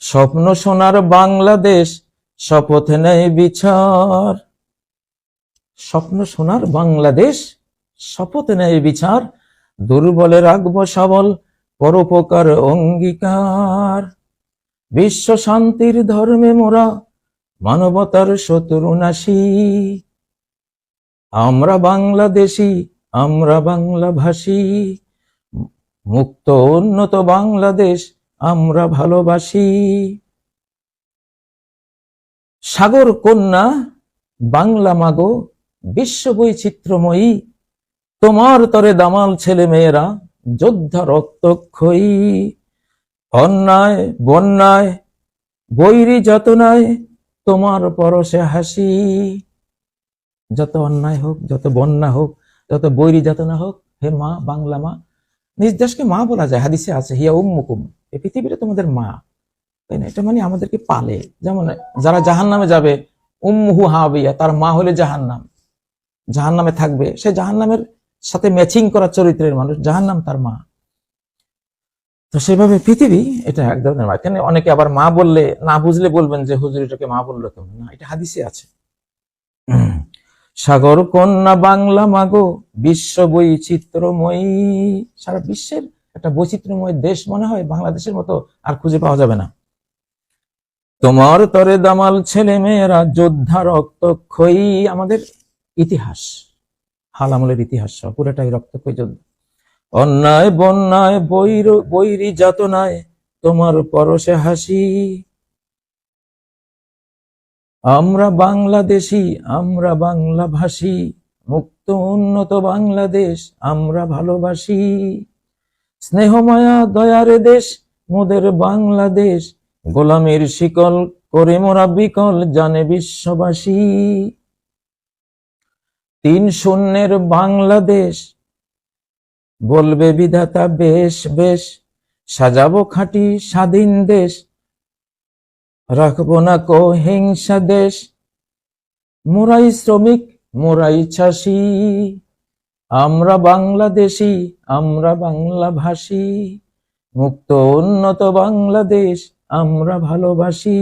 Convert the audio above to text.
স্বপ্ন সোনার বাংলাদেশ, শপথ নেয় বিচার। স্বপ্ন সোনার বাংলাদেশ, শপথ নেয় বিচার। দুর্বলে রাখব সবল, পরোপকার অঙ্গীকার। বিশ্ব শান্তির ধর্মে মোরা, মানবতার শত্রু নাশী। আমরা বাংলাদেশী, আমরা বাংলা ভাষী মুক্ত উন্নত বাংলাদেশ আমরা ভালোবাসি। সাগর কন্যা, বাংলা মাগো, বিশ্ব বৈচিত্র্যময়ী, তোমার তরে দামাল ছেলে মেয়েরা, যোদ্ধা রক্তক্ষয়ী। অন্যায়, বন্যায়, বৈরী যাতনায়, তোমার পরশে হাসি। যত অন্যায় হোক, যত বন্যা হোক, যত বৈরী যাতনা হোক, হে মা, বাংলা মা নিজ দেশকে মা বলা যায়, হাদিসে আছে, হিয়া উম্মুকুম এই পৃথিবীটা তোমাদের মা। তাই না? এটা মানে আমাদেরকে পালে। যেমন যারা জাহান নামে যাবে, উম্মুহু হাবিয়া, তার মা হলে জাহান নাম জাহান নামে থাকবে, সে জাহান নামের সাথে ম্যাচিং করা চরিত্রের মানুষ জাহান নাম তার মা। তো সেভাবে পৃথিবী, এটা এক ধরনের মা। এখানে অনেকে আবার মা বললে, না বুঝলে বলবেন যে, হুজুর, এটাকে মা বলল কেমন না, এটা হাদিসে আছে। সাগর কন্যা বাংলা মাগো, বিশ্ব বৈচিত্র্যময়ী। সারা বিশ্বের একটা বৈচিত্র্যময় দেশ মনে হয়, বাংলাদেশের মতো আর খুঁজে পাওয়া যাবে না। তোমার তরে দামাল ছেলে মেয়েরা যোদ্ধা রক্তক্ষয়ী। আমাদের ইতিহাস হাল আমলের ইতিহাস সব পুরোটাই রক্তক্ষয়ী যোদ্ধা। অন্যায় বন্যায় বৈর বৈরী যাতনায় তোমার পরশে হাসি। আমরা বাংলাদেশী, আমরা বাংলা ভাষী মুক্ত উন্নত বাংলাদেশ, আমরা ভালোবাসি। স্নেহমায়া, দয়ারে দেশ, মোদের বাংলাদেশ, গোলামের শিকল করে মোরা বিকল, জানে বিশ্ববাসী। তিন শূন্যের বাংলাদেশ, বলবে বিধাতা বেশ বেশ, সাজাবো খাঁটি স্বাধীন দেশ রাখব না কো হিংসা দেশ। মোরাই শ্রমিক, মোরাই চাষি। আমরা বাংলাদেশি, আমরা বাংলা ভাষী মুক্ত, উন্নত বাংলাদেশ, আমরা ভালোবাসি।